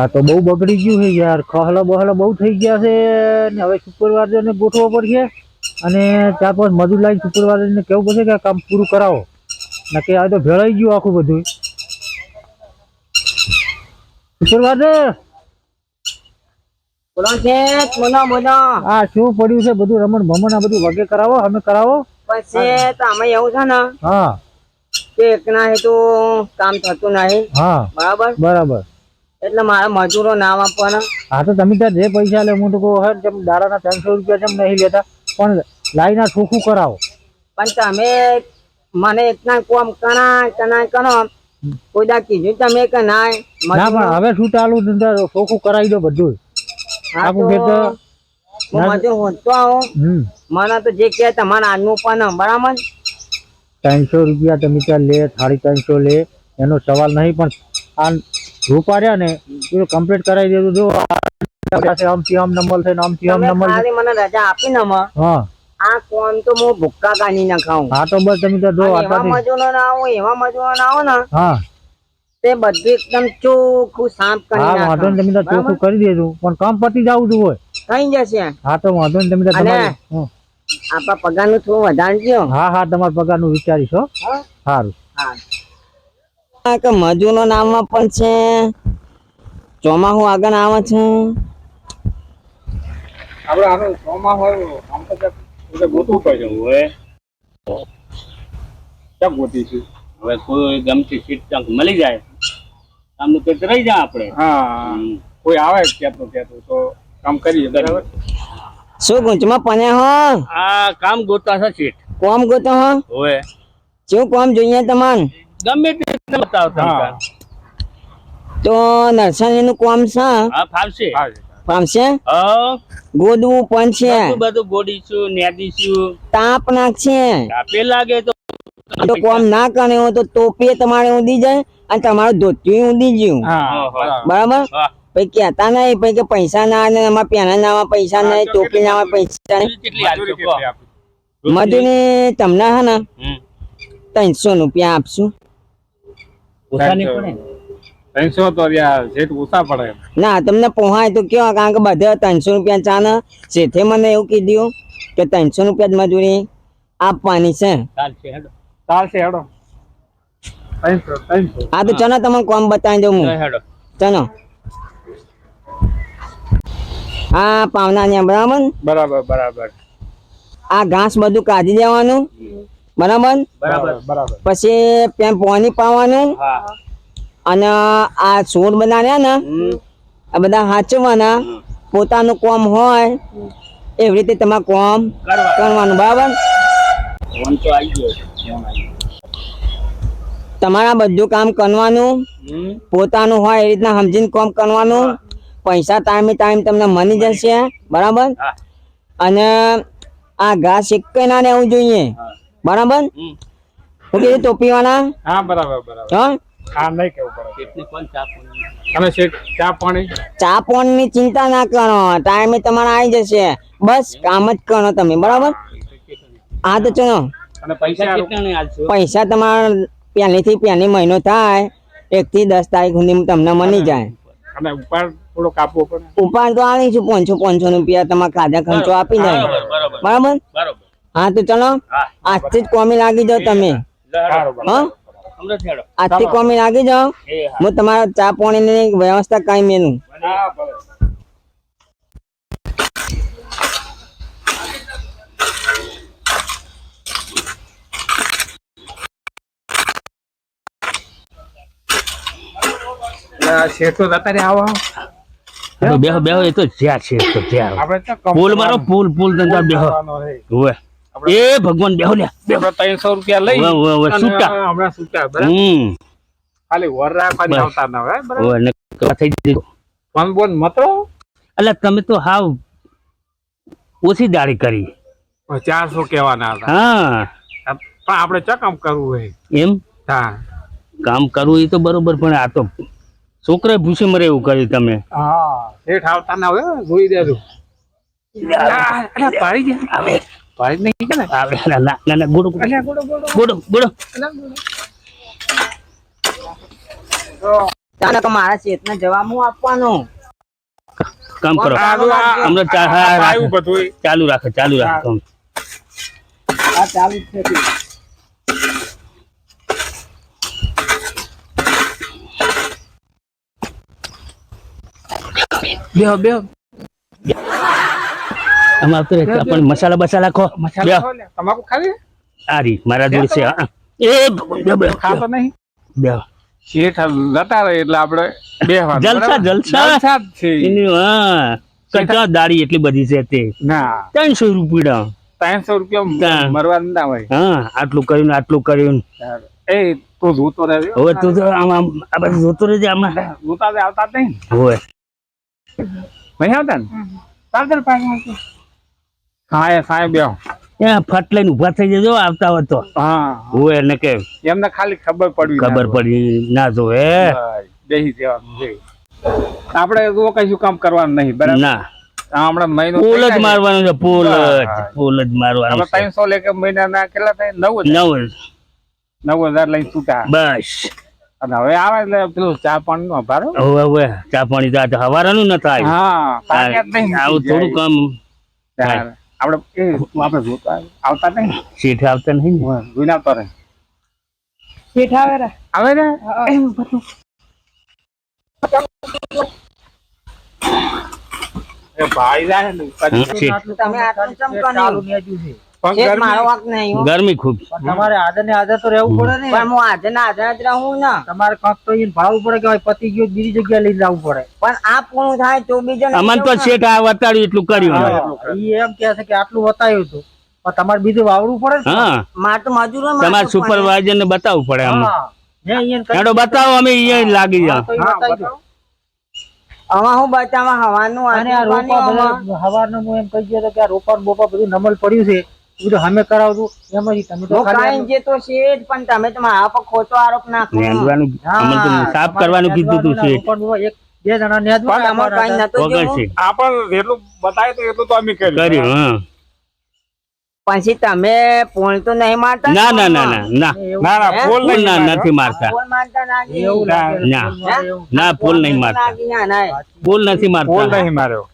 આ તો બહુ બગડી ગયું છે યાર. ખહલા બહલા બહુ થઈ ગયા છે ને હવે સુપરવાઇઝરને ગોઠવો પડશે અને ચાર પાંચ મજૂર લાઈન સુપરવાઇઝરને કહેવું પડશે કે કામ પૂરું કરાવો. નકે આ તો ભેળાઈ ગયું આખું બધું. સુપરવાઇઝર બોલો છે બોલો બોલો. આ શું પડ્યું છે? બધું રમણ ભમણ આ બધું વગે કરાવો અમે કરાવો. પછી તો અમે એવું છે ને હા. કે એકના હેતુ કામ થતું નહીં. હા. બરાબર? બરાબર. એટલે મારા મજૂરો નામ આપવાના. હા તો તમે ત્યાં જે પૈસા લે હું તો કહું હે જેમ દાડાના ત્રણસો રૂપિયા જેમ નહીં લેતા પણ લાઈના ચોખ્ખું કરાવો. પણ તમે મને એટલા કોમ કણાય કણાય કરો કોઈ દા કીધું તમે કે નાય ના પણ હવે શું ચાલુ ધંધા ચોખ્ખું કરાવી દો બધું આખું તો ખેતર મજૂર હોતો આવું. મને તો જે કહે તમારા આજનું પણ બરાબર? ત્રણસો રૂપિયા તમે ત્યાં લે સાડી ત્રણસો લે. એનો સવાલ નહીં પણ આ રૂપા રહ્યા ને એ કમ્પ્લીટ કરાવી દેતું જો આમથી આમ નંબર થઈને આમથી આમ નંબર ખાલી મને રજા આપી ને હા. આ કોમ તો હું ભૂક્કા કાની ના ખાઉં. હા તો બસ તમે તો જો એવા મજૂરો ના આવો એવા મજૂરો ના આવો ને હા. તે બધું એકદમ ચોખ્ખું સાફ કરી હા વાંધો તમે તો ચોખ્ખું કરી દેજો પણ કામ પતી જાવું જ હોય. થઈ જશે. હા તો વાંધો નહીં તમે તો તમારે આપણા પગારનું થોડું વધારજો. હા હા તમારા પગારનું વિચારીશ સારું હા. કે મજૂરો નામમાં પણ છે. ચોમાહું આગળ આવે છે. આપણે આનું ચોમાસું આમ તો ગોતવું પડે હવે ક્યાં ગોતીશું હવે કોઈ ગમતી સીટ ક્યાંક મળી જાય. આમનું પેટ રહી જાય આપણે. હા. કોઈ આવે ક્યાંતો ક્યાંતો તો કામ કરીએ બરાબર? શું ગુંચમાં પને હો? આ કામ ગોતા છે સીટ. કોમ ગોતો હો? હવે. શું કોમ જોઈએ તમારે ગમે તે તો નર્સરી નું કોમ છે? ફાવશે. ફાવશે. ગોદવું પણ છે. બધું ગોડીશું નેદીશું તાપ નાખશે તાપે લાગે તો તો કોમ ના કરે હો તો ટોપી તમારે ઊંધી જાય અને તમારું ધોતિયું ઊંધી ગયું. બરાબર. બરાબર પછી કેતા નહીં પછી કે પૈસા ના આવે ને અમારા પેના નામાં પૈસા નહીં ટોપી નામાં પૈસા નહીં? મજૂરી તમને હે ને? ત્રણસો રૂપિયા આપશું. ઓછા નહીં પડે ત્રણસો તો ત્યાં ઓછા પડે. ના તમને પોહાય તો કયો કારણ કે બધે ત્રણસો રૂપિયા ચાને શેઠે મને એવું કીધું કે ત્રણસો રૂપિયા જ મજૂરી આપવાની છે. ચાલશે હેડો. આ તો ચલો તમને કોમ બતાવી દઉં હું. હેડો. ચલો. આ પાવના ને બરાબર? બરાબર બરાબર. આ ઘાસ બધું કાઢી દેવાનું. બરાબર? બરાબર. બરાબર. પછી પેમ પાણી પાવાનું અને આ છોડ બનાવ્યા ને આ બધા હાચવાના. પોતાનું કોમ હોય એવી રીતે તમારે કોમ કરવાનું. બરાબર. તમારા બધું કામ કરવાનું પોતાનું હોય એ રીતના સમજીને કોમ કરવાનું. પૈસા ટાઈમે ટાઈમ તમને મળી જશે બરાબર? અને આ ઘાસ એક ના રહેવું જોઈએ. બરાબર? ઓકે ટોપી વાળા હા બરાબર બરાબર. હા? હા નહીં કેવું પડે. કેટલી કોણ ચા પાણી? અને શેઠ ચા પાણી? ચા પોણની ચિંતા ના કરો. ટાઈમે તમારે આવી જશે. બસ કામ જ કરો તમે બરાબર? હા તો ચલો. અને પૈસા કેટલા તમારા પહેલીથી પહેલી મહિનો થાય. એક થી દસ તારીખ સુધી તમને મળી જાય. અને ઉપર થોડો કાપવો પડે. તો આવીશું પાંચસો પાંચસો રૂપિયા તમારા ખાધા ખર્ચો આપી જાય. બરાબર બરાબર. બરાબર? બરાબર. હા તો ચલો. આજથી જ કોમી લાગી જાઓ તમે. આજથી કોમી લાગી જાઓ. હું. તમારા ચા પાણી ની વ્યવસ્થા કઈ મેનું શેઠો જતા રહ્યા આવો. બેહો બેહો એ તો જ્યાં છે તો જ્યાં. આપણે તો કમ પુલ મારો પુલ પુલ ધંધા બેહો. ઓવે એ ભગવાન બેહો લે બેહો. આપણે ત્રણસો રૂપિયા લઈ છૂટા. હમણાં છૂટા બરાબર? હમ. ખાલી વર રાખવાની આવતા ના હોય બરાબર? ઓવે કવા થઈ દીધું ફોન બોન મતો? એટલે તમે તો હાવ ઓછી દાડી કરી. ચારસો કેવાના હતા. હા. પણ આપણે ચા કામ કરવું હોય? એમ? હા. કામ કરવું એ તો બરોબર પણ આ તો છોકરા ભૂસે મરે એવું કર્યું તમે. હા શેઠ આવતા ના હોય જોઈ દેજો. પાડી ગયા આવે. પાડી નહીં કે ને ના ના ના, ગોડો ગોડો ગોડો, ગોડો. ચાલો તો મારા જવાબ હું આપવાનો કામ કરો રાખો. આવ્યું બધું ચાલુ રાખો ચાલુ રાખો આ ચાલુ જ છે બેહો બેહો આમાં આવતો રહે. પણ મસાલા બસાલા ખો. તમાકુ ખાવી આરી મારા જોડે છે હા. એ બે- બે- ખાતો નહીં? બે- શેઠ જતા રહે એટલે આપણે બેહવાનું જલસા, જલસા. જલસા છે એની હા. કચા દાડી એટલી બધી છે તે. ના. ત્રણસો રૂપિયા. ત્રણસો રૂપિયા મરવા ના હોય. હા આટલું કર્યું ને આટલું કર્યું એ તું જોતો રહેજો. હવે તું તો આમ આમ આ બધું જોતો રહેજે આમાં. જોતા આવતા નહીં હોય નહીં આવતા ને? ચાલ ચાલ પાછા હા એ સાહેબ બેહો. ત્યાં ફટ લઈને ઊભા થઈ જજો આવતા હોય તો. હા. હું એને કે એમને ખાલી ખબર પડી ખબર પડી ના જો હે. બેસી જવાનું આપણે જો કશું કામ કરવાનું નહીં બરાબર? ના. હમણાં મહિનો પોલ જ. છે પોલ જ. પોલ જ મારવાનું છે. ત્રણસો લેકે મહિનાના કેટલા થાય? નવ નવ નવ હજાર લઈને છૂટા. બસ. અને હવે આવે એટલે પેલું ચા પાણી નો ભારો હવે હવે ચા પાણી હવારનું ન થાય. હા આવું થોડું કામ આપણે એ આપણે જોતા આવતા નહીં. શેઠ આવતા નહીં. જોઈને આવતા રહે. આવે ને એમ બધું. એ ભાઈ પછી તમે આટલું ચમકાનું? ચાલુ છે. શેઠ ગરમી- મારો વાંક નહીં હો. ગરમી ખૂબ તમારે હાજર ને હાજર તો રહેવું પડે ને. પણ હું આજે ના આજે જ રહું ને. તમારે કાંક તો એને ભાવવું પડે કે ભાઈ પતિ ગયો બીજી જગ્યા લઈને જવું પડે. પણ આ પૂરું થાય તો બીજા અમન તો શેઠ આ વતાડ્યું એટલું કર્યું એ એમ કે છે કે આટલું વતાવ્યું હતું. પણ તમારે બીજું વાવડું પડે મારે તો મજૂર તમારે સુપરવાઇઝર ને બતાવવું પડે આમ બતાવો અમે અહીંયા લાગી જા તો ઈ હા, બતાવી દો. હવે હું બચાવવા હવાનું અને આ રોપા બધા હું એમ કહી ગયો કે આ રોપા ને બોપા બધું નમલ પડ્યું છે. એ બધું અમે કરાવતું. એમ તમે તો હું જે તો શેઠ પણ તમે તો મારા પર ખોટો આરોપ નાખો. નેંદવાનું હા, તો સાફ કરવાનું કીધું તું શેઠ. રોપા એક બે જણા નેદવાના પણ અમારે કાંઈ નતું વગર આપણ જેટલું બતાવે તો એટલું તો અમે કર્યું. કર્યું હા. પછી તમે પોલ તો નહીં મારતા ના ના ના ના ના. ના નહીં નથી મારતા. પોલ મારતા નાખી. એવું ના. એવું. ના નહીં મારતા. ફૂલ નથી મારતા. નહીં માર્યો.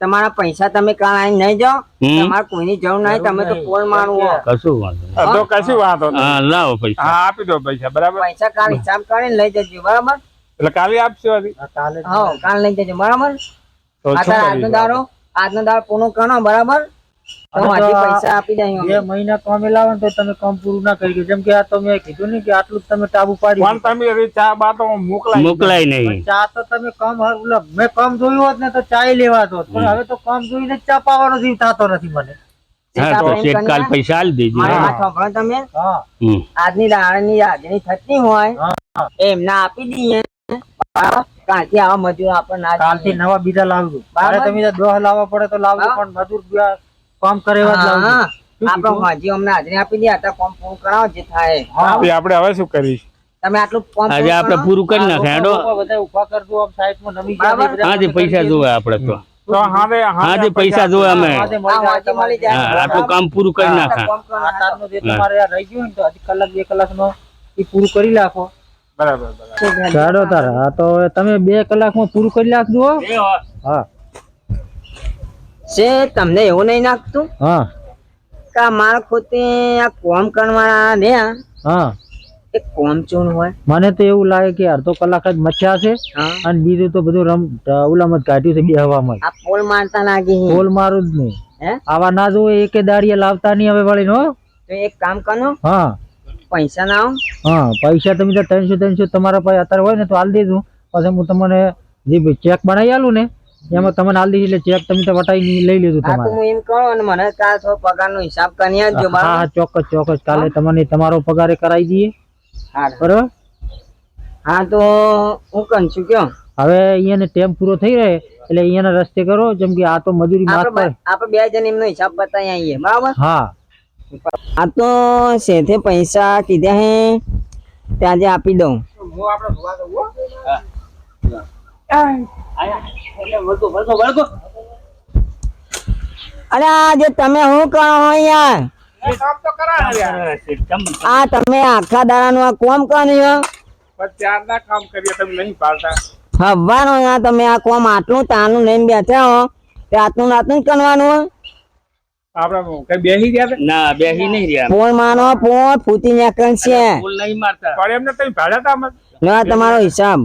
તમારા પૈસા તમે કાંઈ નહીં જાઓ. તમારે કોઈની જરૂર નહીં. તમે તો કોલ મારવો કશું વાંધો નહીં. તો કશું વાંધો હા લાવો પૈસા. હા આપી દો પૈસા બરાબર? પૈસા કાલ હિસાબ કરીને લઈ જજો બરાબર? એટલે કાલે આપશો કાલે હા કાલ લઈ જજો બરાબર? આજનો દારો દાડો આજનો દાડો પૂરું કરો બરાબર? દઈ બે મહિના કામે લાવો તો તમે કામ પૂરું ના કરી જેમ કે આ તો કીધું ને કે આટલું તમે ટાબુ પાડી પણ તમે ચા બા તો મોકલાય મોકલાય નહીં. ચા તો તમે કમ મેં કમ જોયું હોત ને તો ચાય લેવાતો હોત. પણ હવે તો કમ જોઈને ચા પાવાનો જીવ થતો નથી મને. પૈસા તમે. આજની દાડાની હાજરી થતી હોય એમને આપી દઈએ? કાલથી આવા મજૂર આપણને કાલથી નવા બીજા લાવજો. તમે દોહ લાવવા પડે તો લાવજો પણ મજૂર બીજા કામ કરે એવા જ શું આપણે? હજી અમને હાજરી આપી દે અત્યારે કોમ પૂરું કરાવો જે થાય. હા. આપણે હવે શું કરીશ? તમે આટલું કોમ આજે આપણે પૂરું કરી નાખે હેડો. બધા ઊભા કરજો આમ સાઈડમાં નમી જાય હાજે પૈસા જોવે આપણે તો. તો હારે પૈસા જોવે અમે. તમારે. જાય. હા આટલું કામ પૂરું કરી નાખા. કોમ કરો. આ જે તમારે રહી ગયું ને તો હજી કલાક બે કલાકમાં એ પૂરું કરી નાખો. બરાબર બરાબર. હા તો તમે બે કલાકમાં પૂરું કરી નાખજો હો. છે તમને એવું નહીં નાખતું? હા. કે માર ખોતે આ કોમ કરવા ને હા. એ કોમ ચૂન હોય. મને તો એવું લાગે કે અડધો કલાક જ મચ્યા છે અને બીજું તો બધું રમ ઉલામત કાઢ્યું છે બે હવામાં આ પોલ મારતા લાગી પોલ મારું જ નહીં. હે? આવા ના જો એકે દાડીએ લાવતા નહીં હવે વળીને હો. તો એક કામ કરો. હા. પૈસા ના આવો હા પૈસા તમે તો ત્રણસો ત્રણસો તમારા પાસે અત્યારે હોય ને તો હાલ દેજો. પછી હું તમને જે ચેક બનાવી આલું ને એમાં તમને દઈશ એટલે ચેક તમે તો વટાઈ લઈ લીધું તમારે. હું એમ કહો અને મને કા થોડો પગાર નો હિસાબ કરી આપજો હા હા ચોક્કસ ચોક્કસ. કાલે તમને તમારો પગારે કરાવી દઈએ. હા બરોબર? હા તો હું કન છું કયો? હવે અહીંયાને ટેમ પૂરો થઈ રહે એટલે અહીંયાના રસ્તે કરો જેમ કે આ તો મજૂરી માફ બે- આપણે બે જણ એમનો હિસાબ બતાવી આવીએ બરાબર? હા. આ તો શેઠે પૈસા કીધા હે ત્યાં જે આપી દઉં. હું આપણે ભવા દઉં હો. અરે જે તમે શું કરો છો યાર એ કામ તો કરાવે યાર. આ તમે આખા દાડાનું આ કોમ કર્યું પણ કામ કરીએ તમે નહીં પાડતા હવાનો ના તમે આ કોમ આટલું તાનું લઈને બેઠા હો તે આટલું નાટલું કરવાનું હો? આપણે કઈ બેસી ગયા ના બેહી નહીં રહ્યા પોણ માનો પોણ ફૂટી નીકળ છે. ફૂલ નહીં મારતા. પણ એમને તમે ભાડ્યા હતા ના તમારો હિસાબ.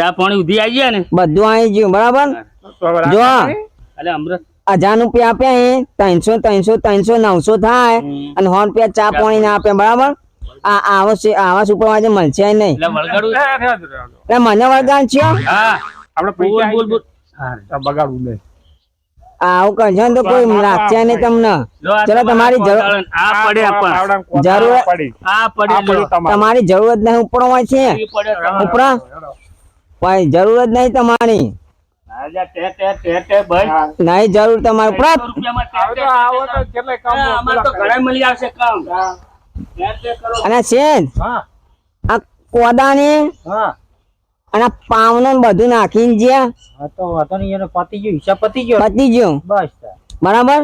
ચા પાણી ઉધી આવી ગયા ને? બધું આવી ગયું બરાબર? જો રાખતા અમૃત. હજાર રૂપિયા આપ્યા ત્રણસો ત્રણસો ત્રણસો નવસો થાય. અને સો રૂપિયા ચા પાણી ના આપે બરાબર? આ આવો છે આવા સુપરવાઇઝર મળશે નહીં. મને વળગાણ છે બગાડવું નહીં આવું તો કોઈ રાખશે નહીં તમને. ચલો તમારી જરૂર આ પડે પણ આવડાને કોથળા જરૂર- પડી. આ આ પડે પડ્યું લો. તમારું. જરૂરત નહીં ઉપર હોય છે ઉપરા. ભાઈ જરૂર જ નહીં તમારી. આજા ટે ટે ટે ટે ભાઈ. નહીં જરૂર તમારી. ઉપરા ત્રણસો રૂપિયામાં ટે આવો ટે તો આવો તો કેટલાય કામ હા, અમારે તો ઘણા મળી આવશે કામ. ટે ટે કરો. અને શેન આ કોદાની હા. અને પાવનો બધું નાખીને જ્યાં તો વાતો નહીં એનો પતી ગયો હિસાબ પતી ગયો. પતી ગયો. બસ બરાબર?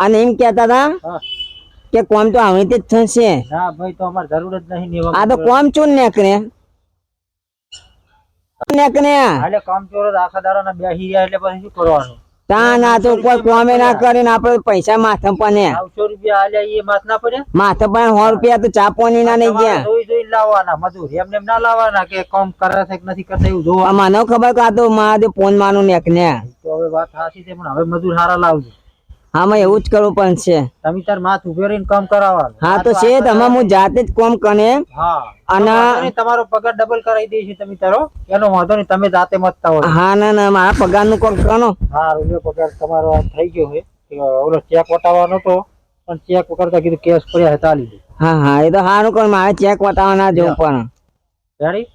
અને એમ કેતા હતા કે કોમ તો આવી રીતે જ થશે. હા ભાઈ તો અમારે જરૂર જ નહીં આ તો કોમ ચૂન નીકળે. નીકળે હાલે કામ ચોરો આખા દાડા બેસી રહ્યા એટલે પછી શું કરવાનું? તા ના તો કોઈ કોમે ના કરે આપડે પૈસા માથે પણ નવસો રૂપિયા હાલ્યા એ માથ ના પડે? માથે પણ સો રૂપિયા તો ના નહીં ગયા. જોઈ જોઈ લાવવાના મજૂર. એમને એમ ના લાવવાના કે કામ કરે છે કે નથી કરતા એવું જોવા મને ખબર કે આ તો મારે ફોન માનું નેક તો હવે વાત સાચી છે પણ હવે મજૂર સારા લાવજો. હા મેં એવું જ કરવું પણ છે. તમે તાર માથ ઊભો રહીને કામ કરાવવાનું હા તો છે તમે હું જાતે જ કોમ કને હા. અને- તમારો પગાર ડબલ કરાવી દઈશું તમે તારો. એનો વાંધો નહીં તમે જાતે મતતા હોય. હા ના ના મારા પગારનું કોક કરો હા રૂપિયો પગાર તમારો થઈ ગયો છે. ઓલો ચેક વટાવવાનો તો પણ ચેક કરતા કીધું કેસ પડ્યા હતા લીધું હા હા એ તો સારું કોણ મારે ચેક વટાવવાના જવું પણ. જાણી